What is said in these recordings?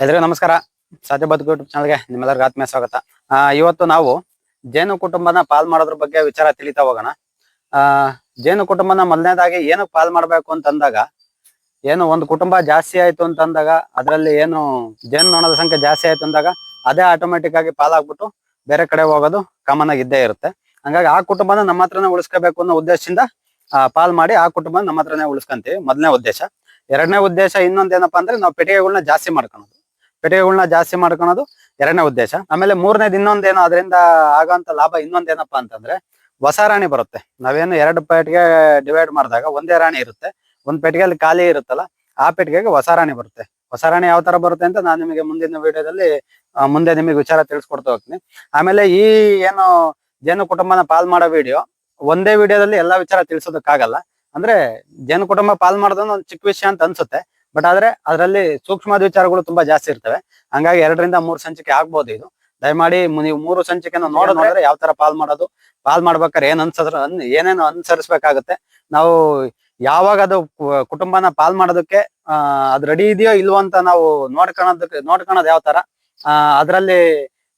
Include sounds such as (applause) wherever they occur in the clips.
ಎಲ್ರಿಗೂ ನಮಸ್ಕಾರ. ಸಾಧ್ಯ ಬದುಕು ಯೂಟ್ಯೂಬ್ ಚಾನಲ್ಗೆ ನಿಮ್ಮೆಲ್ಲರಿಗೂ ಆತ್ಮೀಯ ಸ್ವಾಗತ. ಆ, ಇವತ್ತು ನಾವು ಜೇನು ಕುಟುಂಬನ ಪಾಲ್ ಮಾಡೋದ್ರ ಬಗ್ಗೆ ವಿಚಾರ ತಿಳಿತಾ ಹೋಗೋಣ. ಆ ಜೇನು ಕುಟುಂಬನ ಮೊದಲನೇದಾಗಿ ಏನಕ್ಕೆ ಪಾಲ್ ಮಾಡ್ಬೇಕು ಅಂತಂದಾಗ ಏನು ಒಂದು ಕುಟುಂಬ ಜಾಸ್ತಿ ಆಯ್ತು ಅಂತಂದಾಗ ಅದರಲ್ಲಿ ಏನು ಜೇನು ನೊಣದ ಸಂಖ್ಯೆ ಜಾಸ್ತಿ ಆಯ್ತು ಅಂದಾಗ ಅದೇ ಆಟೋಮೆಟಿಕ್ ಆಗಿ ಪಾಲಾಗ್ಬಿಟ್ಟು ಬೇರೆ ಕಡೆ ಹೋಗೋದು ಕಾಮನ್ ಆಗಿ ಇದ್ದೇ ಇರುತ್ತೆ. ಹಂಗಾಗಿ ಆ ಕುಟುಂಬನ ನಮ್ಮ ಹತ್ರನೇ ಉಳಿಸ್ಕೋಬೇಕು ಅನ್ನೋ ಉದ್ದೇಶದಿಂದ ಪಾಲ್ ಮಾಡಿ ಆ ಕುಟುಂಬ ನಮ್ಮ ಹತ್ರನೇ ಉಳಿಸ್ಕೊಂತೀವಿ. ಮೊದಲನೇ ಉದ್ದೇಶ. ಎರಡನೇ ಉದ್ದೇಶ ಇನ್ನೊಂದೇನಪ್ಪಾ ಅಂದ್ರೆ ನಾವು ಪೆಟ್ಟಿಗೆಗಳನ್ನ ಜಾಸ್ತಿ ಮಾಡ್ಕೊಳೋದು. ಪೆಟ್ಟಿಗೆಗಳನ್ನ ಜಾಸ್ತಿ ಮಾಡ್ಕೊಳೋದು ಎರಡನೇ ಉದ್ದೇಶ. ಆಮೇಲೆ ಮೂರನೇದು ಇನ್ನೊಂದೇನು ಅದರಿಂದ ಆಗಂತ ಲಾಭ ಇನ್ನೊಂದೇನಪ್ಪ ಅಂತಂದ್ರೆ ಹೊಸ ರಾಣಿ ಬರುತ್ತೆ. ನಾವೇನು ಎರಡು ಪೆಟ್ಟಿಗೆ ಡಿವೈಡ್ ಮಾಡಿದಾಗ ಒಂದೇ ರಾಣಿ ಇರುತ್ತೆ. ಒಂದ್ ಪೆಟ್ಟಿಗೆಯಲ್ಲಿ ಖಾಲಿ ಇರುತ್ತಲ್ಲ, ಆ ಪೆಟ್ಟಿಗೆಗೆ ಹೊಸ ರಾಣಿ ಬರುತ್ತೆ. ಹೊಸ ರಾಣಿ ಯಾವ ತರ ಬರುತ್ತೆ ಅಂತ ನಾನು ನಿಮಗೆ ಮುಂದಿನ ವಿಡಿಯೋದಲ್ಲಿ ಮುಂದೆ ನಿಮಗೆ ವಿಚಾರ ತಿಳಿಸ್ಕೊಡ್ತಾ ಹೋಗ್ತೀನಿ. ಆಮೇಲೆ ಈ ಏನು ಜೇನು ಕುಟುಂಬನ ಪಾಲ್ ಮಾಡೋ ವಿಡಿಯೋ, ಒಂದೇ ವಿಡಿಯೋದಲ್ಲಿ ಎಲ್ಲಾ ವಿಚಾರ ತಿಳಿಸೋದಕ್ಕಾಗಲ್ಲ. ಅಂದ್ರೆ ಜೇನು ಕುಟುಂಬ ಪಾಲ್ ಮಾಡೋದನ್ನ ಒಂದು ಚಿಕ್ಕ ವಿಷಯ ಅಂತ ಅನ್ಸುತ್ತೆ. ಬಟ್ ಆದ್ರೆ ಅದರಲ್ಲಿ ಸೂಕ್ಷ್ಮ ವಿಚಾರಗಳು ತುಂಬಾ ಜಾಸ್ತಿ ಇರ್ತವೆ. ಹಂಗಾಗಿ ಎರಡರಿಂದ ಮೂರು ಸಂಚಿಕೆ ಆಗ್ಬೋದು ಇದು. ದಯಮಾಡಿ ನೀವು ಮೂರು ಸಂಚಿಕೆನ ನೋಡಿದ್ರೆ ಯಾವ ತರ ಪಾಲ್ ಮಾಡೋದು ಪಾಲ್ ಮಾಡ್ಬೇಕಾದ್ರೆ ಏನ್ ಅನ್ಸದ್ರ ಅನ್- ಏನೇನು ಅನುಸರಿಸಬೇಕಾಗತ್ತೆ. ನಾವು ಯಾವಾಗ ಅದು ಕುಟುಂಬನ ಪಾಲ್ ಮಾಡೋದಕ್ಕೆ ಅಹ್ ಅದ್ ರೆಡಿ ಇದೆಯೋ ಇಲ್ವೋ ಅಂತ ನಾವು ನೋಡ್ಕೊಳೋದಕ್ಕೆ ನೋಡ್ಕೊಳೋದು ಯಾವ ತರ? ಅದ್ರಲ್ಲಿ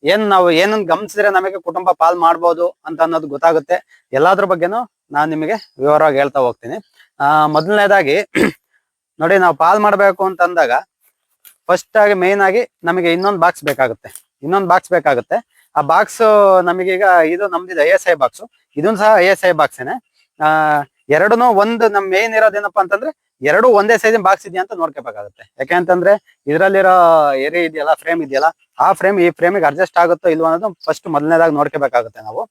ಏನ್ ನಾವು ಏನನ್ನ ಗಮನಿಸಿದ್ರೆ ನಮಗೆ ಕುಟುಂಬ ಪಾಲ್ ಮಾಡ್ಬೋದು ಅಂತ ಅನ್ನೋದು ಗೊತ್ತಾಗುತ್ತೆ. ಎಲ್ಲಾದ್ರ ಬಗ್ಗೆನು ನಾನು ನಿಮಗೆ ವಿವರವಾಗಿ ಹೇಳ್ತಾ ಹೋಗ್ತೀನಿ. ಆ ಮೊದಲನೇದಾಗಿ ನೋಡಿ, ನಾವು ಪಾಲ್ ಮಾಡಬೇಕು ಅಂತ ಅಂದಾಗ ಫಸ್ಟ್ ಆಗಿ ಮೇನ್ ಆಗಿ ನಮಗೆ ಇನ್ನೊಂದು ಬಾಕ್ಸ್ ಬೇಕಾಗುತ್ತೆ. ಇನ್ನೊಂದು ಬಾಕ್ಸ್ ಬೇಕಾಗುತ್ತೆ. ಆ ಬಾಕ್ಸ್ ನಮಗೀಗ ಇದು ನಮ್ದಿದೆ ಐ ಎಸ್ ಐ ಬಾಕ್ಸ್ ಇದನ್ನು ಸಹ ಐ ಎಸ್ ಐ ಬಾಕ್ಸೇನೆ ಆ ಎರಡೂ ಒಂದು ನಮ್ ಮೇನ್ ಇರೋದೇನಪ್ಪಾ ಅಂತಂದ್ರೆ ಎರಡು ಒಂದೇ ಸೈಜಿನ ಬಾಕ್ಸ್ ಇದೆಯಾ ಅಂತ ನೋಡ್ಕೋಬೇಕಾಗುತ್ತೆ. ಯಾಕೆ ಅಂತಂದ್ರೆ ಇದರಲ್ಲಿರೋ ಏರಿ ಇದೆಯಲ್ಲ ಫ್ರೇಮ್ ಇದೆಯಲ್ಲ, ಆ ಫ್ರೇಮ್ ಈ ಫ್ರೇಮಿಗೆ ಅಡ್ಜಸ್ಟ್ ಆಗುತ್ತೋ ಇಲ್ವೋ ಅನ್ನೋದು ಫಸ್ಟ್ ಮೊದಲನೇದಾಗಿ ನೋಡ್ಕೋಬೇಕಾಗುತ್ತೆ ನಾವು.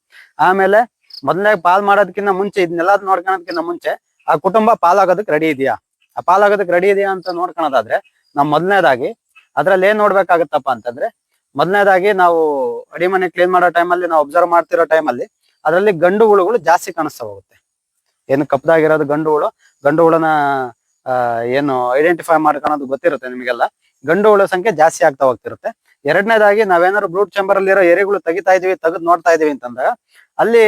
ಆಮೇಲೆ ಮೊದಲನೇ ಪಾಲ್ ಮಾಡೋದಕ್ಕಿಂತ ಮುಂಚೆ, ಇದನ್ನೆಲ್ಲ ನೋಡ್ಕೊಳೋದಕ್ಕಿಂತ ಮುಂಚೆ ಆ ಕುಟುಂಬ ಪಾಲಾಗೋದಕ್ಕೆ ರೆಡಿ ಇದೆಯಾ? ಪಾಲಾಗೋದಕ್ಕೆ ರೆಡಿ ಇದೆಯಾ ಅಂತ ನೋಡ್ಕೊಳೋದಾದ್ರೆ ನಾವು ಮೊದಲನೇದಾಗಿ ಅದ್ರಲ್ಲಿ ಏನ್ ನೋಡ್ಬೇಕಾಗತ್ತಪ್ಪ ಅಂತಂದ್ರೆ ಮೊದಲನೇದಾಗಿ ನಾವು ಅಡಿಮನೆ ಕ್ಲೀನ್ ಮಾಡೋ ಟೈಮಲ್ಲಿ ನಾವು ಅಬ್ಸರ್ವ್ ಮಾಡ್ತಿರೋ ಟೈಮಲ್ಲಿ ಅದರಲ್ಲಿ ಗಂಡು ಹುಳುಗಳು ಜಾಸ್ತಿ ಕಾಣಿಸ್ತಾ ಹೋಗುತ್ತೆ. ಏನು ಕಪ್ಪದಾಗಿರೋದು ಗಂಡು ಹುಳು, ಗಂಡು ಹುಳನ ಏನು ಐಡೆಂಟಿಫೈ ಮಾಡ್ಕೊಳೋದು ಗೊತ್ತಿರುತ್ತೆ ನಿಮಗೆಲ್ಲ. ಗಂಡು ಹುಳು ಸಂಖ್ಯೆ ಜಾಸ್ತಿ ಆಗ್ತಾ ಹೋಗ್ತಿರುತ್ತೆ. ಎರಡನೇದಾಗಿ ನಾವೇನಾದ್ರು ಬ್ರೂಟ್ ಚೇಂಬರ್ ಅಲ್ಲಿರೋ ಎರೆಗಳು ತೆಗಿತಾ ಇದೀವಿ, ತೆಗೆದು ನೋಡ್ತಾ ಇದೀವಿ ಅಂತಂದಾಗ ಅಲ್ಲಿ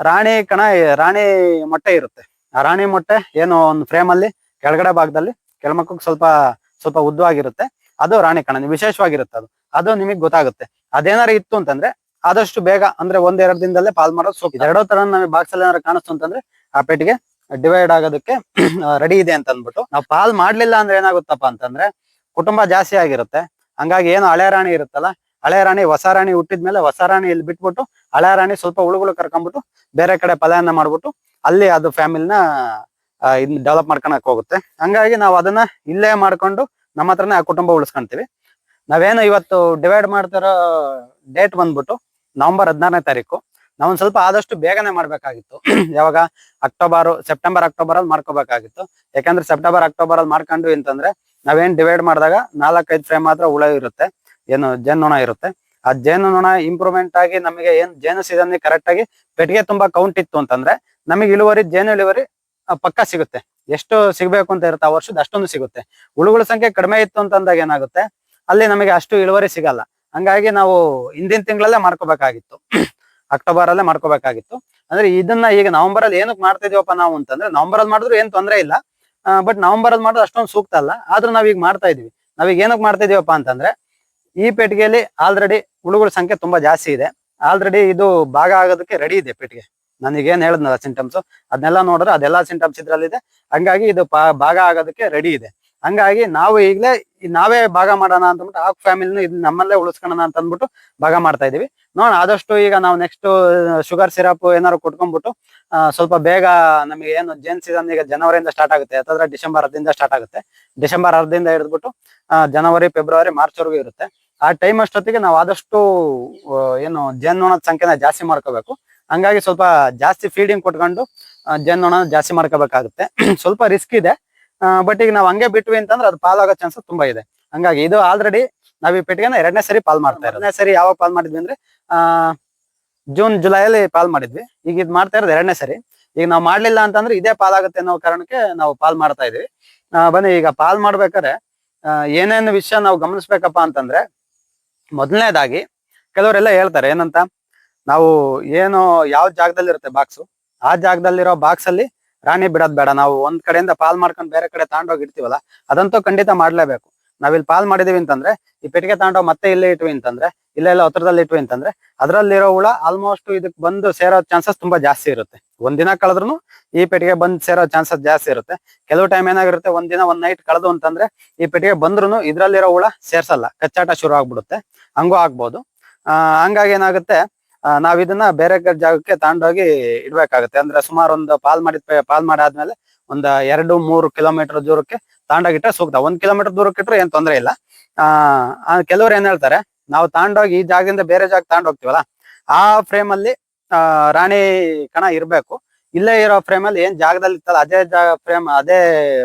ರಾಣಿ ಕಣ ರಾಣಿ ಮೊಟ್ಟೆ ಇರುತ್ತೆ. ಆ ರಾಣಿ ಮೊಟ್ಟೆ ಏನು ಒಂದು ಫ್ರೇಮ್ ಅಲ್ಲಿ ಕೆಳಗಡೆ ಭಾಗದಲ್ಲಿ ಕೆಳಮಕ್ಕಕ್ಕೆ ಸ್ವಲ್ಪ ಸ್ವಲ್ಪ ಉದ್ದವಾಗಿರುತ್ತೆ. ಅದು ರಾಣಿ ಕಣ ವಿಶೇಷವಾಗಿರುತ್ತೆ ಅದು. ಅದು ನಿಮಗೆ ಗೊತ್ತಾಗುತ್ತೆ. ಅದೇನಾರು ಇತ್ತು ಅಂತಂದ್ರೆ ಆದಷ್ಟು ಬೇಗ, ಅಂದ್ರೆ ಒಂದ್ ಎರಡು ದಿನದಲ್ಲೇ ಪಾಲ್ ಮಾಡೋದು ಸೋಪ್ ಎರಡೋ ತರ ನಮಗೆ ಬಾಕ್ಸ್ ಅಲ್ಲಿ ಏನಾರು ಕಾಣಿಸ್ತು ಅಂತಂದ್ರೆ ಆ ಪೆಟ್ಟಿಗೆ ಡಿವೈಡ್ ಆಗೋದಕ್ಕೆ (clears throat) ರೆಡಿ ಇದೆ ಅಂತ ಅಂದ್ಬಿಟ್ಟು ನಾವು ಪಾಲ್ ಮಾಡ್ಲಿಲ್ಲ ಅಂದ್ರೆ ಏನಾಗುತ್ತಪ್ಪ ಅಂತಂದ್ರೆ ಕುಟುಂಬ ಜಾಸ್ತಿ ಆಗಿರುತ್ತೆ. ಹಂಗಾಗಿ ಏನು ಹಳೆ ರಾಣಿ ಇರುತ್ತಲ್ಲ, ಹಳೆ ರಾಣಿ ಹೊಸ ರಾಣಿ ಹುಟ್ಟಿದ್ಮೇಲೆ ಹೊಸ ರಾಣಿ ಇಲ್ಲಿ ಬಿಟ್ಬಿಟ್ಟು ಹಳೆ ರಾಣಿ ಸ್ವಲ್ಪ ಹುಳುಗಳು ಕರ್ಕೊಂಡ್ಬಿಟ್ಟು ಬೇರೆ ಕಡೆ ಪಲಾಯನ ಮಾಡ್ಬಿಟ್ಟು ಅಲ್ಲಿ ಅದು ಫ್ಯಾಮಿಲಿನ ಇದ್ ಡೆವಲಪ್ ಮಾಡ್ಕೊಳಕ್ ಹೋಗುತ್ತೆ. ಹಂಗಾಗಿ ನಾವು ಅದನ್ನ ಇಲ್ಲೇ ಮಾಡ್ಕೊಂಡು ನಮ್ಮ ಹತ್ರನೇ ಆ ಕುಟುಂಬ ಉಳಿಸ್ಕೊಂತೀವಿ. ನಾವೇನು ಇವತ್ತು ಡಿವೈಡ್ ಮಾಡ್ತಿರೋ ಡೇಟ್ ಬಂದ್ಬಿಟ್ಟು ನವೆಂಬರ್ ಹದಿನಾರನೇ ತಾರೀಕು ನಾವೊಂದ್ ಸ್ವಲ್ಪ ಆದಷ್ಟು ಬೇಗನೆ ಮಾಡ್ಬೇಕಾಗಿತ್ತು. (clears throat) ಯಾವಾಗ ಅಕ್ಟೋಬರ್ ಸೆಪ್ಟೆಂಬರ್ ಅಕ್ಟೋಬರ್ ಅಲ್ಲಿ ಮಾಡ್ಕೋಬೇಕಾಗಿತ್ತು. ಯಾಕಂದ್ರೆ ಸೆಪ್ಟೆಂಬರ್ ಅಕ್ಟೋಬರ್ ಅಲ್ಲಿ ಮಾಡ್ಕೊಂಡು ಅಂತಂದ್ರೆ ನಾವೇನ್ ಡಿವೈಡ್ ಮಾಡಿದಾಗ ನಾಲ್ಕೈದು ಫ್ರೇಮ್ ಮಾತ್ರ ಹುಳ ಇರುತ್ತೆ, ಏನು ಜೇನುನೊಣ ಇರುತ್ತೆ. ಆ ಜೇನುನೊಣ ಇಂಪ್ರೂವ್ಮೆಂಟ್ ಆಗಿ ನಮಗೆ ಏನ್ ಜೇನು ಸೀಸನ್ ಕರೆಕ್ಟ್ ಆಗಿ ಪೆಟ್ಟಿಗೆ ತುಂಬಾ ಕೌಂಟ್ ಇತ್ತು ಅಂತಂದ್ರೆ ನಮಗೆ ಇಳುವರಿ, ಜೇನು ಇಳುವರಿ ಪಕ್ಕ ಸಿಗುತ್ತೆ. ಎಷ್ಟು ಸಿಗ್ಬೇಕು ಅಂತ ಇರುತ್ತೆ, ಆ ವರ್ಷದ ಅಷ್ಟೊಂದು ಸಿಗುತ್ತೆ. ಹುಳುಗಳ ಸಂಖ್ಯೆ ಕಡಿಮೆ ಇತ್ತು ಅಂತಂದಾಗ ಏನಾಗುತ್ತೆ? ಅಲ್ಲಿ ನಮಗೆ ಅಷ್ಟು ಇಳುವರಿ ಸಿಗಲ್ಲ. ಹಂಗಾಗಿ ನಾವು ಹಿಂದಿನ ತಿಂಗಳಲ್ಲೇ ಮಾಡ್ಕೋಬೇಕಾಗಿತ್ತು. (clears throat) ಅಕ್ಟೋಬರ್ ಅಲ್ಲೇ ಮಾಡ್ಕೋಬೇಕಾಗಿತ್ತು. ಅಂದ್ರೆ ಇದನ್ನ ಈಗ ನವೆಂಬರ್ ಅಲ್ಲಿ ಏನಕ್ಕೆ ಮಾಡ್ತಿದೀವಪ್ಪ ನಾವು ಅಂತಂದ್ರೆ ನವೆಂಬರ್ ಅಲ್ಲಿ ಮಾಡಿದ್ರು ಏನ್ ತೊಂದರೆ ಇಲ್ಲ. ಬಟ್ ನವೆಂಬರ್ ಅಲ್ಲಿ ಮಾಡಿದ್ರೆ ಅಷ್ಟೊಂದು ಸೂಕ್ತ ಅಲ್ಲ. ಆದ್ರೂ ಈಗ ಮಾಡ್ತಾ ಇದೀವಿ. ನಾವೀಗ ಏನಕ್ಕೆ ಮಾಡ್ತಾ ಇದೀವಪ್ಪ ಅಂತಂದ್ರೆ, ಈ ಪೆಟ್ಟಿಗೆಯಲ್ಲಿ ಆಲ್ರೆಡಿ ಹುಳುಗಳ ಸಂಖ್ಯೆ ತುಂಬಾ ಜಾಸ್ತಿ ಇದೆ. ಆಲ್ರೆಡಿ ಇದು ಭಾಗ ಆಗೋದಕ್ಕೆ ರೆಡಿ ಇದೆ ಪೆಟ್ಟಿಗೆ. ನನಗೆ ಏನ್ ಹೇಳಿದ್ನಲ್ಲ ಸಿಂಟಮ್ಸ್ ಅದನ್ನೆಲ್ಲ ನೋಡಿದ್ರೆ ಅದೆಲ್ಲ ಸಿಂಟಮ್ಸ್ ಇದ್ರಲ್ಲಿದೆ. ಹಂಗಾಗಿ ಇದು ಭಾಗ ಆಗೋದಕ್ಕೆ ರೆಡಿ ಇದೆ. ಹಂಗಾಗಿ ನಾವು ಈಗಲೇ ನಾವೇ ಭಾಗ ಮಾಡೋಣ ಅಂತಂದ್ಬಿಟ್ಟು ಆ ಫ್ಯಾಮಿಲಿನೂ ಇದು ನಮ್ಮಲ್ಲೇ ಉಳಿಸ್ಕೊಳ್ಳೋಣ ಅಂತ ಅಂದ್ಬಿಟ್ಟು ಭಾಗ ಮಾಡ್ತಾ ಇದೀವಿ ನೋಡೋಣ, ಆದಷ್ಟು ಈಗ ನಾವು ನೆಕ್ಸ್ಟ್ ಶುಗರ್ ಸಿರಪ್ ಏನಾದ್ರು ಕುಟ್ಕೊಂಡ್ಬಿಟ್ಟು ಸ್ವಲ್ಪ ಬೇಗ ನಮಗೆ ಏನು ಜೇನ್ ಸೀಸನ್ ಈಗ ಜನವರಿಯಿಂದ ಸ್ಟಾರ್ಟ್ ಆಗುತ್ತೆ. ಯಾಕಂದ್ರೆ ಡಿಸೆಂಬರ್ ಹತ್ತಿಂದ ಸ್ಟಾರ್ಟ್ ಆಗುತ್ತೆ. ಡಿಸೆಂಬರ್ ಹತ್ತಿಂದ ಹಿಡಿದ್ಬಿಟ್ಟು ಜನವರಿ, ಫೆಬ್ರವರಿ, ಮಾರ್ಚ್ ವರೆಗೂ ಇರುತ್ತೆ. ಆ ಟೈಮ್ ಅಷ್ಟೊತ್ತಿಗೆ ನಾವು ಆದಷ್ಟು ಏನು ಜೇನ್ನೊಣದ ಸಂಖ್ಯೆನ ಜಾಸ್ತಿ ಮಾಡ್ಕೋಬೇಕು. ಹಂಗಾಗಿ ಸ್ವಲ್ಪ ಜಾಸ್ತಿ ಫೀಡಿಂಗ್ ಕೊಟ್ಕೊಂಡು ಜೇನ್ನೊಣ ಜಾಸ್ತಿ ಮಾಡ್ಕೋಬೇಕಾಗುತ್ತೆ. (clears throat) ಸ್ವಲ್ಪ ರಿಸ್ಕ್ ಇದೆ. ಬಟ್ ಈಗ ನಾವು ಹಂಗೆ ಬಿಟ್ವಿ ಅಂತಂದ್ರೆ ಅದು ಪಾಲಾಗೋ ಚಾನ್ಸ್ ತುಂಬಾ ಇದೆ. ಹಂಗಾಗಿ ಇದು ಆಲ್ರೆಡಿ ನಾವ್ ಈ ಪೆಟ್ಟಿಗೆನ ಎರಡನೇ ಸರಿ ಪಾಲ್ ಮಾಡ್ತಾ ಎರಡನೇ ಸರಿ ಯಾವಾಗ ಪಾಲ್ ಮಾಡಿದ್ವಿ ಅಂದ್ರೆ, ಆ ಜೂನ್ ಜುಲೈಯಲ್ಲಿ ಪಾಲ್ ಮಾಡಿದ್ವಿ. ಈಗ ಇದು ಮಾಡ್ತಾ ಇರೋದು ಎರಡನೇ ಸರಿ. ಈಗ ನಾವು ಮಾಡ್ಲಿಲ್ಲ ಅಂತಂದ್ರೆ ಇದೇ ಪಾಲಾಗುತ್ತೆ ಅನ್ನೋ ಕಾರಣಕ್ಕೆ ನಾವು ಪಾಲ್ ಮಾಡ್ತಾ ಇದೀವಿ. ಬನ್ನಿ, ಈಗ ಪಾಲ್ ಮಾಡ್ಬೇಕಾದ್ರೆ ಏನೇನು ವಿಷಯ ನಾವು ಗಮನಿಸ್ಬೇಕಪ್ಪ ಅಂತಂದ್ರೆ, ಮೊದಲನೇದಾಗಿ ಕೆಲವರೆಲ್ಲ ಹೇಳ್ತಾರೆ, ಏನಂತ? ನಾವು ಏನು ಯಾವ ಜಾಗದಲ್ಲಿ ಇರುತ್ತೆ ಬಾಕ್ಸ್ ಆ ಜಾಗದಲ್ಲಿರೋ ಬಾಕ್ಸ್ ಅಲ್ಲಿ ರಾಣಿ ಬಿಡೋದ್ ಬೇಡ. ನಾವು ಒಂದ್ ಕಡೆಯಿಂದ ಪಾಲ್ ಮಾಡ್ಕೊಂಡು ಬೇರೆ ಕಡೆ ತಗೊಂಡೋಗಿ ಇಡ್ತೀವಲ್ಲ, ಅದಂತೂ ಖಂಡಿತ ಮಾಡ್ಲೇಬೇಕು. ನಾವಿಲ್ಲಿ ಪಾಲ್ ಮಾಡಿದೀವಿ ಅಂತಂದ್ರೆ, ಈ ಪೆಟ್ಟಿಗೆ ತಗೊಂಡು ಮತ್ತೆ ಇಲ್ಲೇ ಇಟ್ವಿ ಅಂತಂದ್ರೆ ಇಲ್ಲೆಲ್ಲ ಹತ್ರದಲ್ಲಿ ಇಟ್ವಿ ಅಂತಂದ್ರೆ, ಅದ್ರಲ್ಲಿರೋ ಹುಳ ಆಲ್ಮೋಸ್ಟ್ ಇದಕ್ ಬಂದು ಸೇರೋ ಚಾನ್ಸಸ್ ತುಂಬಾ ಜಾಸ್ತಿ ಇರುತ್ತೆ. ಒಂದಿನ ಕಳೆದ್ರು ಈ ಪೆಟ್ಟಿಗೆ ಬಂದ್ ಸೇರೋ ಚಾನ್ಸಸ್ ಜಾಸ್ತಿ ಇರುತ್ತೆ. ಕೆಲವು ಟೈಮ್ ಏನಾಗಿರುತ್ತೆ ಒಂದಿನ ಒಂದ್ ನೈಟ್ ಕಳೆದು ಅಂತಂದ್ರೆ, ಈ ಪೆಟ್ಟಿಗೆ ಬಂದ್ರು ಇದ್ರಲ್ಲಿರೋ ಹುಳ ಸೇರ್ಸಲ್ಲ. ಕಚ್ಚಾಟ ಶುರು ಆಗ್ಬಿಡುತ್ತೆ. ಹಂಗೂ ಆ, ಹಂಗಾಗಿ ಏನಾಗುತ್ತೆ ನಾವ್ ಇದನ್ನ ಬೇರೆ ಜಾಗಕ್ಕೆ ತಗೊಂಡೋಗಿ ಇಡ್ಬೇಕಾಗತ್ತೆ. ಅಂದ್ರೆ ಸುಮಾರು ಒಂದು ಪಾಲ್ ಮಾಡಿದ ಪಾಲ್ ಮಾಡಾದ್ಮೇಲೆ ಒಂದ್ ಎರಡು, ಮೂರು ಕಿಲೋಮೀಟರ್ ದೂರಕ್ಕೆ ತಗೊಂಡೋಗಿಟ್ರೆ ಸೂಕ್ತ. ಒಂದ್ ಕಿಲೋಮೀಟರ್ ದೂರಕ್ಕೆ ಇಟ್ರೆ ಏನ್ ತೊಂದ್ರೆ ಇಲ್ಲ. ಆ ಕೆಲವ್ರು ಏನ್ ಹೇಳ್ತಾರೆ, ನಾವು ತಗೊಂಡೋಗಿ ಈ ಜಾಗದಿಂದ ಬೇರೆ ಜಾಗ ಹೋಗ್ತೀವಲ್ಲ ಆ ಫ್ರೇಮ್ ಅಲ್ಲಿ ರಾಣಿ ಕಣ ಇರ್ಬೇಕು. ಇಲ್ಲೇ ಇರೋ ಫ್ರೇಮ್ ಅಲ್ಲಿ ಏನ್ ಜಾಗದಲ್ಲಿ ಇತ್ತಲ್ಲ, ಅದೇ ಜಾಗ ಫ್ರೇಮ್, ಅದೇ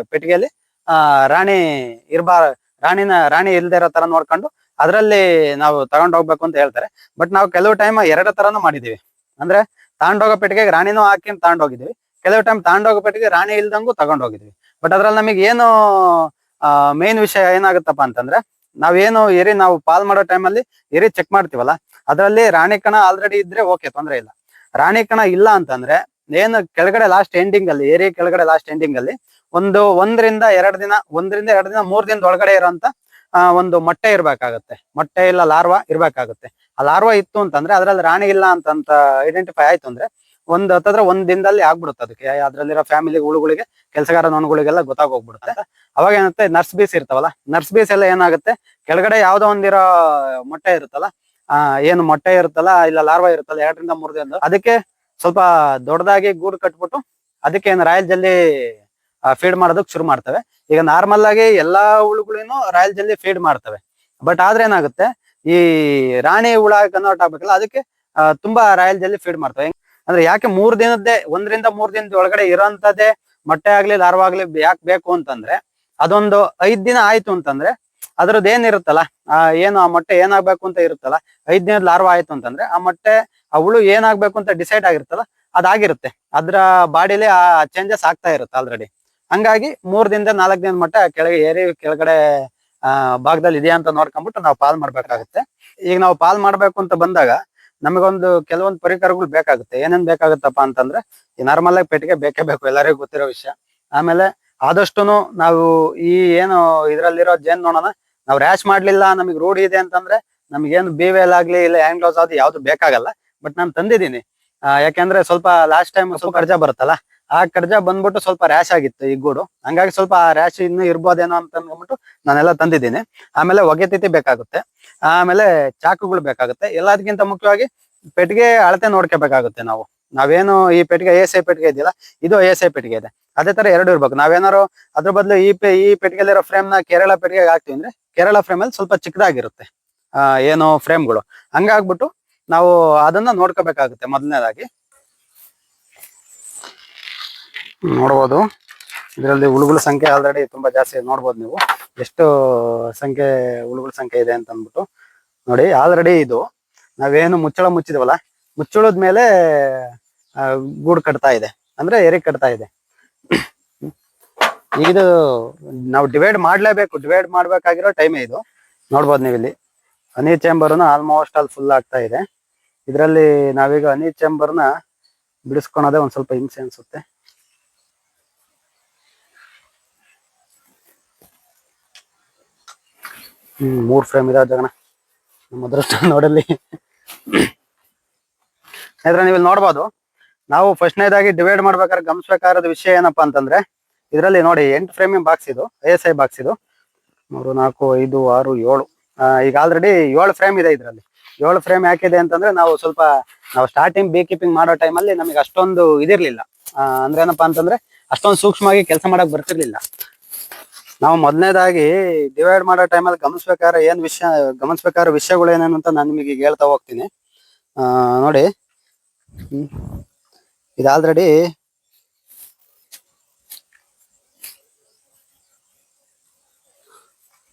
ಪೆಟ್ಟಿಗೆಯಲ್ಲಿ, ಆ, ರಾಣಿ ಇರ್ಬಾರ, ರಾಣಿನ, ರಾಣಿ ಇಲ್ದೇ ಇರೋ ತರ ನೋಡ್ಕೊಂಡು ಅದರಲ್ಲಿ ನಾವು ತಗೊಂಡ್ ಹೋಗ್ಬೇಕು ಅಂತ ಹೇಳ್ತಾರೆ. ಬಟ್ ನಾವು ಕೆಲವು ಟೈಮ್ ಎರಡು ತರನು ಮಾಡಿದೀವಿ ಅಂದ್ರೆ ತಗೊಂಡೋಗೋ ಪೆಟ್ಟಿಗೆ ರಾಣಿನೂ ಹಾಕಿ ಹೋಗಿದೀವಿ ಕೆಲವು ಟೈಮ್ ತಗೊಂಡೋಗೋ ಪೆಟ್ಟಿಗೆ ರಾಣಿ ಇಲ್ದಂಗು ತಗೊಂಡ್ ಹೋಗಿದೀವಿ ಬಟ್ ಅದ್ರಲ್ಲಿ ನಮಗೆ ಏನು ಮೇನ್ ವಿಷಯ ಏನಾಗುತ್ತಪ್ಪ ಅಂತಂದ್ರೆ ನಾವೇನು ಎರಿ ನಾವು ಪಾಲ್ ಮಾಡೋ ಟೈಮಲ್ಲಿ ಎರಿ ಚೆಕ್ ಮಾಡ್ತೀವಲ್ಲ, ಅದರಲ್ಲಿ ರಾಣಿ ಕಣ ಆಲ್ರೆಡಿ ಇದ್ರೆ ಓಕೆ ತೊಂದ್ರೆ ಇಲ್ಲ. ರಾಣಿ ಕಣ ಇಲ್ಲ ಅಂತಂದ್ರೆ ಏನು ಕೆಳಗಡೆ ಲಾಸ್ಟ್ ಎಂಡಿಂಗ್ ಅಲ್ಲಿ ಏರಿ ಕೆಳಗಡೆ ಲಾಸ್ಟ್ ಎಂಡಿಂಗ್ ಅಲ್ಲಿ ಒಂದು ಒಂದರಿಂದ ಎರಡು ದಿನ, ಒಂದರಿಂದ ಎರಡು ದಿನ, ಮೂರ್ ದಿನದ ಒಳಗಡೆ ಇರೋಂತ ಒಂದು ಮೊಟ್ಟೆ ಇರ್ಬೇಕಾಗತ್ತೆ. ಮೊಟ್ಟೆ ಇಲ್ಲ, ಲಾರ್ವಾ ಇರ್ಬೇಕಾಗುತ್ತೆ. ಆ ಲಾರ್ವಾ ಇತ್ತು ಅಂತಂದ್ರೆ ಅದ್ರಲ್ಲಿ ರಾಣಿ ಇಲ್ಲ ಅಂತಂತ ಐಡೆಂಟಿಫೈ ಆಯ್ತು ಅಂದ್ರೆ ಒಂದ್ ಹತ್ತಿದ್ರೆ ಒಂದ್ ದಿನದಲ್ಲಿ ಆಗ್ಬಿಡುತ್ತೆ ಅದಕ್ಕೆ. ಅದ್ರಲ್ಲಿರೋ ಫ್ಯಾಮಿಲಿ ಹುಳುಗಳಿಗೆ, ಕೆಲಸಗಾರ ನೋನ್ಗಳಿಗೆಲ್ಲ ಗೊತ್ತಾಗೋಗ್ಬಿಡುತ್ತೆ. ಅವಾಗ ಏನಂತೆ ನರ್ಸ್ ಬೀಸ್ ಇರ್ತಾವಲ್ಲ, ನರ್ಸ್ ಬೀಸ್ ಎಲ್ಲ ಏನಾಗುತ್ತೆ, ಕೆಳಗಡೆ ಯಾವ್ದೋ ಒಂದಿರೋ ಮೊಟ್ಟೆ ಇರುತ್ತಲ್ಲ, ಆ, ಏನು ಮೊಟ್ಟೆ ಇರುತ್ತಲ್ಲ, ಇಲ್ಲ ಲಾರ್ವಾ ಇರುತ್ತಲ್ಲ, ಎರಡರಿಂದ ಮೂರ್ ದಿನ ಅದಕ್ಕೆ ಸ್ವಲ್ಪ ದೊಡ್ಡದಾಗಿ ಗೂಡು ಕಟ್ಬಿಟ್ಟು ಅದಕ್ಕೆ ಏನು ರಾಯಲ್ ಜಲ್ಲಿ ಫೀಡ್ ಮಾಡೋದಕ್ಕೆ ಶುರು ಮಾಡ್ತವೆ. ಈಗ ನಾರ್ಮಲ್ ಆಗಿ ಎಲ್ಲಾ ಹುಳುಗಳೇನು ರಾಯಲ್ ಜಲ್ಲಿ ಫೀಡ್ ಮಾಡ್ತವೆ. ಬಟ್ ಆದ್ರೆ ಏನಾಗುತ್ತೆ? ಈ ರಾಣಿ ಹುಳ ಕನ್ವರ್ಟ್ ಆಗ್ಬೇಕಲ್ಲ, ಅದಕ್ಕೆ ತುಂಬಾ ರಾಯಲ್ ಜಲ್ಲಿ ಫೀಡ್ ಮಾಡ್ತವೆ. ಅಂದ್ರೆ ಯಾಕೆ ಮೂರ್ ದಿನದ್ದೇ, ಒಂದರಿಂದ ಮೂರ್ ದಿನದ ಒಳಗಡೆ ಇರೋಂಥದ್ದೇ ಮೊಟ್ಟೆ ಆಗ್ಲಿ ಲಾರ್ವಾಗ್ಲಿ ಯಾಕೆ ಬೇಕು ಅಂತಂದ್ರೆ, ಅದೊಂದು ಐದ್ ದಿನ ಆಯ್ತು ಅಂತಂದ್ರೆ, ಅದ್ರದ್ದು ಏನಿರುತ್ತಲ್ಲ ಆ, ಏನು ಆ ಮೊಟ್ಟೆ ಏನಾಗ್ಬೇಕು ಅಂತ ಇರುತ್ತಲ್ಲ, ಐದ್ ದಿನದ ಲಾರ್ವ ಆಯ್ತು ಅಂತಂದ್ರೆ, ಆ ಮೊಟ್ಟೆ, ಆ ಹುಳು ಏನಾಗ್ಬೇಕು ಅಂತ ಡಿಸೈಡ್ ಆಗಿರುತ್ತಲ್ಲ, ಅದಾಗಿರುತ್ತೆ. ಅದ್ರ ಬಾಡಿಲಿ ಆ ಚೇಂಜಸ್ ಆಗ್ತಾ ಇರುತ್ತೆ ಆಲ್ರೆಡಿ ಹಂಗಾಗಿ ಮೂರ್ ದಿನದ ನಾಲ್ಕು ದಿನದ ಮಟ್ಟ ಕೆಳಗೆ ಏರಿ ಕೆಳಗಡೆ, ಆ, ಭಾಗದಲ್ಲಿ ಇದೆಯಾ ಅಂತ ನೋಡ್ಕೊಂಡ್ಬಿಟ್ಟು ನಾವು ಪಾಲ್ ಮಾಡ್ಬೇಕಾಗುತ್ತೆ. ಈಗ ನಾವು ಪಾಲ್ ಮಾಡ್ಬೇಕು ಅಂತ ಬಂದಾಗ ನಮಗೊಂದು ಕೆಲವೊಂದು ಪರಿಕರಗಳು ಬೇಕಾಗುತ್ತೆ. ಏನೇನ್ ಬೇಕಾಗುತ್ತಪ್ಪ ಅಂತಂದ್ರೆ ಈ ನಾರ್ಮಲ್ ಆಗಿ ಪೆಟ್ಟಿಗೆ ಬೇಕೇ ಬೇಕು, ಎಲ್ಲರಿಗೂ ಗೊತ್ತಿರೋ ವಿಷಯ. ಆಮೇಲೆ ಆದಷ್ಟುನು ನಾವು ಈ ಏನು ಇದ್ರಲ್ಲಿರೋ ಜೇನ್ ನೋಡೋಣ. ನಾವು ರ್ಯಾಶ್ ಮಾಡ್ಲಿಲ್ಲ, ನಮಗೆ ರೂಢಿ ಇದೆ ಅಂತಂದ್ರೆ ನಮ್ಗೇನು ಬಿವೆಲ್ ಆಗ್ಲಿ ಇಲ್ಲ ಹ್ಯಾಂಡ್ ಗ್ಲೌಸ್ ಅದು ಯಾವ್ದು ಬೇಕಾಗಲ್ಲ. ಬಟ್ ನಾನು ತಂದಿದ್ದೀನಿ. ಯಾಕೆಂದ್ರೆ ಸ್ವಲ್ಪ ಲಾಸ್ಟ್ ಟೈಮ್ ಸ್ವಲ್ಪ ಕಡ್ಜ ಬರುತ್ತಲ್ಲ. ಆ ಕಡ್ಜ ಬಂದ್ಬಿಟ್ಟು ಸ್ವಲ್ಪ ರ್ಯಾಶ್ ಆಗಿತ್ತು ಈ ಗೂಡು. ಹಂಗಾಗಿ ಸ್ವಲ್ಪ ಆ ರ್ಯಾಶ್ ಇನ್ನು ಇರ್ಬೋದೇನೋ ಅಂತ ಅನ್ಕೊಂಡ್ಬಿಟ್ಟು ನಾನೆಲ್ಲ ತಂದಿದ್ದೀನಿ. ಆಮೇಲೆ ಹೊಗೆ ತಿಥಿ ಬೇಕಾಗುತ್ತೆ. ಆಮೇಲೆ ಚಾಕುಗಳು ಬೇಕಾಗುತ್ತೆ. ಎಲ್ಲದಕ್ಕಿಂತ ಮುಖ್ಯವಾಗಿ ಪೆಟ್ಟಿಗೆ ಅಳತೆ ನೋಡ್ಕೋಬೇಕಾಗುತ್ತೆ ನಾವು. ನಾವೇನು ಈ ಪೆಟ್ಟಿಗೆ ಎ ಸೈ ಪೆಟ್ಟಿಗೆ ಇದೆಯಲ್ಲ, ಇದು ಎ ಸೈ ಪೆಟ್ಟಿಗೆ ಇದೆ. ಅದೇ ತರ ಎರಡು ಇರ್ಬೇಕು. ನಾವೇನಾರು ಅದ್ರ ಬದಲು ಈ ಪೆ, ಈ ಪೆಟ್ಟಿಗೆಲಿರೋ ಫ್ರೇಮ್ನ ಕೇರಳ ಪೆಟ್ಟಿಗೆ ಹಾಕ್ತೀವಿ ಅಂದ್ರೆ ಕೇರಳ ಫ್ರೇಮ್ ಅಲ್ಲಿ ಸ್ವಲ್ಪ ಚಿಕ್ಕದಾಗಿರುತ್ತೆ, ಆ, ಏನು ಫ್ರೇಮ್ಗಳು ಹಂಗಾಗ್ಬಿಟ್ಟು ನಾವು ಅದನ್ನ ನೋಡ್ಕೋಬೇಕಾಗುತ್ತೆ ಮೊದಲನೇದಾಗಿ. ನೋಡ್ಬೋದು. ಇದರಲ್ಲಿ ಹುಳುಗಳ ಸಂಖ್ಯೆ ಆಲ್ರೆಡಿ ತುಂಬಾ ಜಾಸ್ತಿ ನೋಡ್ಬೋದು ನೀವು. ಎಷ್ಟು ಸಂಖ್ಯೆ ಹುಳುಗಳ ಸಂಖ್ಯೆ ಇದೆ ಅಂತ ಅಂದ್ಬಿಟ್ಟು. ನೋಡಿ ಆಲ್ರೆಡಿ ಇದು. ನಾವೇನು ಮುಚ್ಚಳ ಮುಚ್ಚಿದವಲ್ಲ, ಮುಚ್ಚಳದ ಮೇಲೆ ಗೂಡು ಕಟ್ತಾ ಇದೆ. ಅಂದ್ರೆ ಎರಿ ಕಟ್ತಾ ಇದೆ. ಇದು ನಾವು ಡಿವೈಡ್ ಮಾಡ್ಲೇಬೇಕು. ಡಿವೈಡ್ ಮಾಡ್ಬೇಕಾಗಿರೋ ಟೈಮೇ ಇದು. ನೋಡ್ಬೋದು ನೀವು ಇಲ್ಲಿ. ಚೇಂಬರ್ನ ಆಲ್ಮೋಸ್ಟ್ ಅಲ್ಲಿ ಫುಲ್ ಆಗ್ತಾ ಇದೆ. ಇದರಲ್ಲಿ ನಾವೀಗ ಹನಿ ಚೇಂಬರ್ನ ಬಿಡಿಸ್ಕೊಳೋದೇ ಒಂದ್ ಸ್ವಲ್ಪ ಹಿಂಸೆ ಅನ್ಸುತ್ತೆ. ಹ್ಮ್, ಮೂರ್ ಫ್ರೇಮ್ ಇದೆ ಜಗಣ ನಮ್ಮ ಅದೃಷ್ಟ ನೋಡಲ್ಲಿ. ಇದ್ರೆ ನೀವು ನೋಡ್ಬೋದು. ನಾವು ಫಸ್ಟ್ನೇದಾಗಿ ಡಿವೈಡ್ ಮಾಡ್ಬೇಕಾದ್ರೆ ಗಮನಿಸ್ಬೇಕಾದ ವಿಷಯ ಏನಪ್ಪಾ ಅಂತಂದ್ರೆ, ಇದರಲ್ಲಿ ನೋಡಿ ಎಂಟು ಫ್ರೇಮಿಂಗ್ ಬಾಕ್ಸ್ ಇದು ಐ ಎಸ್ ಐ ಬಾಕ್ಸ್ ಇದು. ಮೂರು, ನಾಲ್ಕು, ಐದು, ಆರು, ಏಳು. ಈಗ ಆಲ್ರೆಡಿ ಏಳು ಫ್ರೇಮ್ ಇದೆ ಇದರಲ್ಲಿ. ಏಳು ಫ್ರೇಮ್ ಯಾಕಿದೆ ಅಂತಂದ್ರೆ, ನಾವು ಸ್ವಲ್ಪ, ನಾವು ಸ್ಟಾರ್ಟಿಂಗ್ ಬೀ ಕೀಪಿಂಗ್ ಮಾಡೋ ಟೈಮಲ್ಲಿ ನಮಗೆ ಅಷ್ಟೊಂದು ಇದಿರ್ಲಿಲ್ಲ. ಅಂದ್ರೆ ಏನಪ್ಪಾ ಅಂತಂದ್ರೆ, ಅಷ್ಟೊಂದು ಸೂಕ್ಷ್ಮವಾಗಿ ಕೆಲಸ ಮಾಡಕ್ ಬರ್ತಿರ್ಲಿಲ್ಲ. ನಾವು ಮೊದಲನೇದಾಗಿ ಡಿವೈಡ್ ಮಾಡೋ ಟೈಮಲ್ಲಿ ಗಮನಿಸ್ಬೇಕಾದ್ರೆ ಏನ್ ವಿಷಯ, ಗಮನಿಸ್ಬೇಕಾದ್ರೆ ವಿಷಯಗಳು ಏನೇನು ಅಂತ ನಾನು ನಿಮಗೆ ಹೇಳ್ತಾ ಹೋಗ್ತೀನಿ. ನೋಡಿ. ಇದು ಆಲ್ರೆಡಿ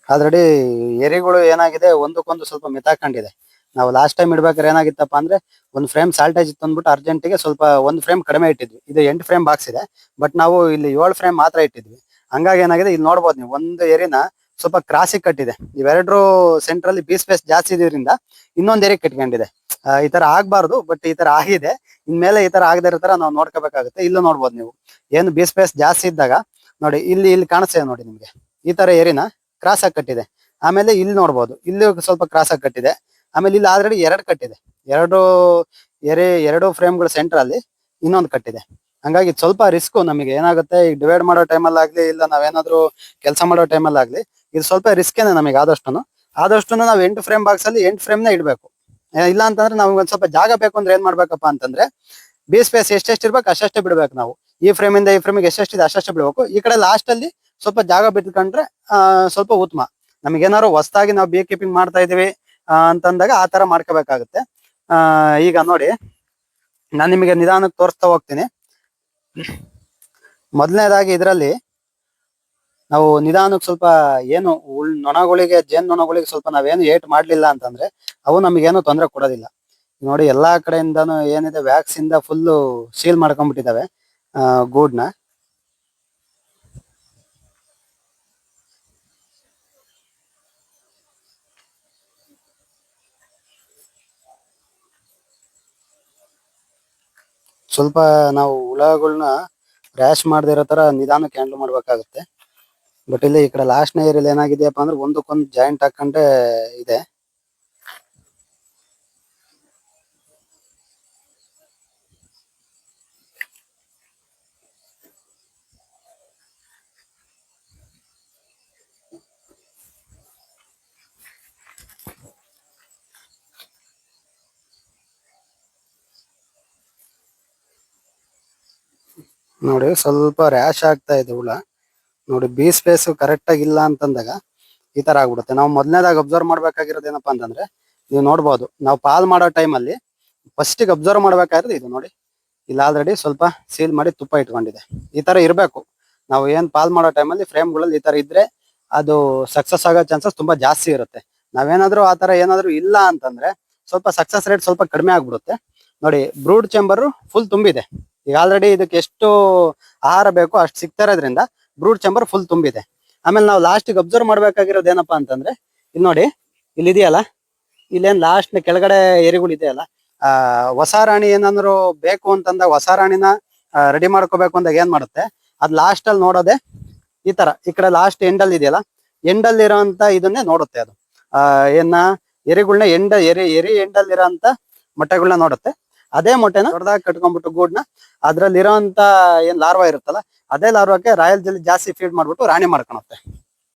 ಆಲ್ರೆಡಿ ಎರಿಗಳು ಏನಾಗಿದೆ, ಒಂದಕ್ಕೊಂದು ಸ್ವಲ್ಪ ಮಿತಾಕೊಂಡಿದೆ. ನಾವು ಲಾಸ್ಟ್ ಟೈಮ್ ಇಡ್ಬೇಕಾದ್ರೆ ಏನಾಗಿತ್ತಪ್ಪ ಅಂದ್ರೆ, ಒಂದು ಫ್ರೇಮ್ ಸಾಲ್ಟೇಜ್ ಇತ್ತು ಅಂದ್ಬಿಟ್ಟು ಅರ್ಜೆಂಟಿಗೆ ಸ್ವಲ್ಪ ಒಂದು ಫ್ರೇಮ್ ಕಡಿಮೆ ಇಟ್ಟಿದ್ವಿ. ಇದು ಎಂಟು ಫ್ರೇಮ್ ಬಾಕ್ಸ್ ಇದೆ. ಬಟ್ ನಾವು ಇಲ್ಲಿ ಏಳು ಫ್ರೇಮ್ ಮಾತ್ರ ಇಟ್ಟಿದ್ವಿ. ಹಂಗಾಗಿ ಏನಾಗಿದೆ, ಇಲ್ಲಿ ನೋಡ್ಬೋದು ನೀವು, ಒಂದು ಏರಿನ ಸ್ವಲ್ಪ ಕ್ರಾಸಿಗೆ ಕಟ್ಟಿದೆ. ಇವೆರಡರ ಸೆಂಟ್ರಲ್ಲಿ ಬಿ ಸ್ಪೇಸ್ ಜಾಸ್ತಿ ಇದರಿಂದ ಇನ್ನೊಂದ್ ಏರಿ ಕಟ್ಕೊಂಡಿದೆ. ಈ ತರ ಆಗ್ಬಾರ್ದು ಬಟ್ ಈ ತರ ಆಗಿದೆ. ಇನ್ಮೇಲೆ ಈ ತರ ಆಗದೆ ಇರೋ ನಾವು ನೋಡ್ಕೋಬೇಕಾಗುತ್ತೆ. ಇಲ್ಲೂ ನೋಡ್ಬೋದು ನೀವು. ಏನು ಬಿ ಸ್ಪೇಸ್ ಜಾಸ್ತಿ ಇದ್ದಾಗ, ನೋಡಿ, ಇಲ್ಲಿ ಇಲ್ಲಿ ಕಾಣಿಸ್ತೇವೆ ನೋಡಿ ನಿಮ್ಗೆ. ಈ ತರ ಏರಿನ ಕ್ರಾಸ್ ಆಗಿ ಕಟ್ಟಿದೆ. ಆಮೇಲೆ ಇಲ್ಲಿ ನೋಡ್ಬೋದು. ಇಲ್ಲಿ ಸ್ವಲ್ಪ ಕ್ರಾಸ್ ಆಗಿ ಕಟ್ಟಿದೆ. ಆಮೇಲೆ ಇಲ್ಲಿ ಆಲ್ರೆಡಿ ಎರಡು ಕಟ್ಟಿದೆ. ಎರಡು ಎರೆ ಎರಡು ಫ್ರೇಮ್ಗಳು ಸೆಂಟರ್ ಅಲ್ಲಿ ಇನ್ನೊಂದು ಕಟ್ಟಿದೆ. ಹಂಗಾಗಿ ಇದ್ ಸ್ವಲ್ಪ ರಿಸ್ಕ್ ನಮಗೆ ಏನಾಗುತ್ತೆ ಈಗ ಡಿವೈಡ್ ಮಾಡೋ ಟೈಮಲ್ಲಿ ಆಗ್ಲಿ, ಇಲ್ಲ ನಾವೇನಾದ್ರೂ ಕೆಲಸ ಮಾಡೋ ಟೈಮಲ್ಲಿ ಆಗ್ಲಿ, ಇದು ಸ್ವಲ್ಪ ರಿಸ್ಕೇನೆ ನಮಗೆ ಆದಷ್ಟು ಆದಷ್ಟು ನಾವು ಎಂಟು ಫ್ರೇಮ್ ಬಾಕ್ಸ್ ಅಲ್ಲಿ ಎಂಟು ಫ್ರೇಮ್ನ ಇಡಬೇಕು. ಇಲ್ಲ ಅಂತಂದ್ರೆ ನಮ್ಗೆ ಒಂದ್ ಸ್ವಲ್ಪ ಜಾಗ ಬೇಕು ಅಂದ್ರೆ ಏನ್ ಮಾಡ್ಬೇಕಪ್ಪ ಅಂತಂದ್ರೆ ಬಿ ಸ್ಪೇಸ್ ಎಷ್ಟೆಷ್ಟು ಇರ್ಬೇಕು ಅಷ್ಟೇ ಬಿಡ್ಬೇಕು ನಾವು. ಈ ಫ್ರೇಮ್ ಇಂದ ಈ ಫ್ರೇಮಿಗೆ ಎಷ್ಟೆಷ್ಟಿದೆ ಅಷ್ಟೇ ಬಿಡ್ಬೇಕು. ಈ ಕಡೆ ಲಾಸ್ಟ್ ಅಲ್ಲಿ ಸ್ವಲ್ಪ ಜಾಗ ಬಿಟ್ಕೊಂಡ್ರೆ ಸ್ವಲ್ಪ ಉತ್ತಮ. ನಮ್ಗೆ ಏನಾದ್ರು ಹೊಸದಾಗಿ ನಾವು ಬಿ ಕೀಪಿಂಗ್ ಮಾಡ್ತಾ ಇದೀವಿ ಅಂತಂದಾಗ ಆ ತರ ಮಾಡ್ಕೋಬೇಕಾಗುತ್ತೆ. ಈಗ ನೋಡಿ, ನಾನು ನಿಮಗೆ ನಿಧಾನಕ್ಕೆ ತೋರಿಸ್ತಾ ಹೋಗ್ತೀನಿ. ಮೊದಲನೇದಾಗಿ ಇದರಲ್ಲಿ ನಾವು ನಿಧಾನಕ್ಕೆ ಸ್ವಲ್ಪ ಏನು ಉಳ್ ನೊಣಗಳಿಗೆ, ಜೇನ್ ನೊಣಗಳಿಗೆ ಸ್ವಲ್ಪ ನಾವೇನು ಏಟ್ ಮಾಡ್ಲಿಲ್ಲ ಅಂತಂದ್ರೆ ಅವು ನಮಗೇನು ತೊಂದರೆ ಕೊಡೋದಿಲ್ಲ. ನೋಡಿ ಎಲ್ಲಾ ಕಡೆಯಿಂದನು ಏನಿದೆ ವ್ಯಾಕ್ಸ್ ಇಂದ ಫುಲ್ ಸೀಲ್ ಮಾಡ್ಕೊಂಡ್ಬಿಟ್ಟಿದ್ದಾವೆ ಗೂಡ್ನ ಸ್ವಲ್ಪ ನಾವು ಹುಳಗಳನ್ನ ರ್ಯಾಶ್ ಮಾಡದೇ ಇರೋ ತರ ನಿಧಾನಕ್ಕೆ ಹ್ಯಾಂಡಲ್ ಮಾಡಬೇಕಾಗುತ್ತೆ. ಬಟ್ ಇಲ್ಲಿ ಈ ಕಡೆ ಲಾಸ್ಟ್ನ ಲಿ ಏನಾಗಿದೆಯಪ್ಪ ಅಂದ್ರೆ ಒಂದಕ್ಕೊಂದು ಜಾಯಿಂಟ್ ಹಾಕೊಂಡೆ ಇದೆ. ನೋಡಿ, ಸ್ವಲ್ಪ ರ್ಯಾಶ್ ಆಗ್ತಾ ಇದೆ ಹುಳ. ನೋಡಿ ಬಿ ಸ್ಪೇಸ್ ಕರೆಕ್ಟ್ ಆಗಿ ಇಲ್ಲ ಅಂತಂದಾಗ ಈ ತರ ಆಗ್ಬಿಡುತ್ತೆ. ನಾವು ಮೊದಲನೇದಾಗ ಅಬ್ಸರ್ವ್ ಮಾಡ್ಬೇಕಾಗಿರೋದು ಏನಪ್ಪಾ ಅಂತಂದ್ರೆ ನೀವು ನೋಡ್ಬೋದು. ನಾವು ಪಾಲ್ ಮಾಡೋ ಟೈಮಲ್ಲಿ ಫಸ್ಟಿಗೆ ಅಬ್ಸರ್ವ್ ಮಾಡ್ಬೇಕಾಗಿರೋದು ಇದು ನೋಡಿ. ಇಲ್ಲಿ ಆಲ್ರೆಡಿ ಸ್ವಲ್ಪ ಸೀಲ್ ಮಾಡಿ ತುಪ್ಪ ಇಟ್ಕೊಂಡಿದೆ. ಈ ತರ ಇರಬೇಕು. ನಾವು ಏನ್ ಪಾಲ್ ಮಾಡೋ ಟೈಮಲ್ಲಿ ಫ್ರೇಮ್ಗಳಲ್ಲಿ ಈ ತರ ಇದ್ರೆ ಅದು ಸಕ್ಸಸ್ ಆಗೋ ಚಾನ್ಸಸ್ ತುಂಬಾ ಜಾಸ್ತಿ ಇರುತ್ತೆ. ನಾವೇನಾದ್ರೂ ಆ ತರ ಏನಾದ್ರೂ ಇಲ್ಲ ಅಂತಂದ್ರೆ ಸ್ವಲ್ಪ ಸಕ್ಸಸ್ ರೇಟ್ ಸ್ವಲ್ಪ ಕಡಿಮೆ ಆಗ್ಬಿಡುತ್ತೆ. ನೋಡಿ ಬ್ರೂಡ್ ಚೇಂಬರ್ ಫುಲ್ ತುಂಬಿದೆ. ಈಗ ಆಲ್ರೆಡಿ ಇದಕ್ಕೆ ಎಷ್ಟು ಆಹಾರ ಬೇಕೋ ಅಷ್ಟು ಸಿಗ್ತಾ ಇರೋದ್ರಿಂದ ಬ್ರೂಡ್ ಚೆಂಬರ್ ಫುಲ್ ತುಂಬಿದೆ. ಆಮೇಲೆ ನಾವು ಲಾಸ್ಟಿಗೆ ಅಬ್ಸರ್ವ್ ಮಾಡ್ಬೇಕಾಗಿರೋದು ಏನಪ್ಪಾ ಅಂತಂದ್ರೆ ಇಲ್ಲಿ ನೋಡಿ ಇಲ್ಲಿ ಇದೆಯಲ್ಲ ಇಲ್ಲೇನ್ ಲಾಸ್ಟ್ ಕೆಳಗಡೆ ಎರಿಗಳು ಇದೆಯಲ್ಲ ಆ, ಹೊಸ ರಾಣಿ ಏನಂದ್ರು ಬೇಕು ಅಂತಂದಾಗ ಹೊಸ ರಾಣಿನ ರೆಡಿ ಮಾಡ್ಕೋಬೇಕು ಅಂದಾಗ ಏನ್ ಮಾಡುತ್ತೆ? ಅದ್ ಲಾಸ್ಟ್ ಅಲ್ಲಿ ನೋಡೋದೆ ಈ ತರ. ಈ ಕಡೆ ಲಾಸ್ಟ್ ಅಲ್ಲಿ ಇದೆಯಲ್ಲ? ಎಂಡಲ್ ಇರೋಂತ ಇದನ್ನೇ ನೋಡುತ್ತೆ ಅದು. ಆ, ಏನ? ಎರಿಗಳನ್ನ ಎಂಡ ಎರಿ ಎರಿ ಇರೋ ಇರೋಂತ ಮೊಟ್ಟೆಗಳನ್ನ ನೋಡುತ್ತೆ. ಅದೇ ಮೊಟ್ಟೆನ ದೊಡ್ಡದಾಗಿ ಕಟ್ಕೊಂಡ್ಬಿಟ್ಟು ಗೂಡ್ನ ಅದ್ರಲ್ಲಿ ಇರೋಂತ ಏನ್ ಲಾರ್ವಾ ಇರುತ್ತಲ್ಲ, ಅದೇ ಲಾರ್ವಾಕ್ಕೆ ರಾಯಲ್ ಜಲ್ಲಿ ಜಾಸ್ತಿ ಫೀಡ್ ಮಾಡ್ಬಿಟ್ಟು ರಾಣಿ ಮಾಡ್ಕೊಳುತ್ತೆ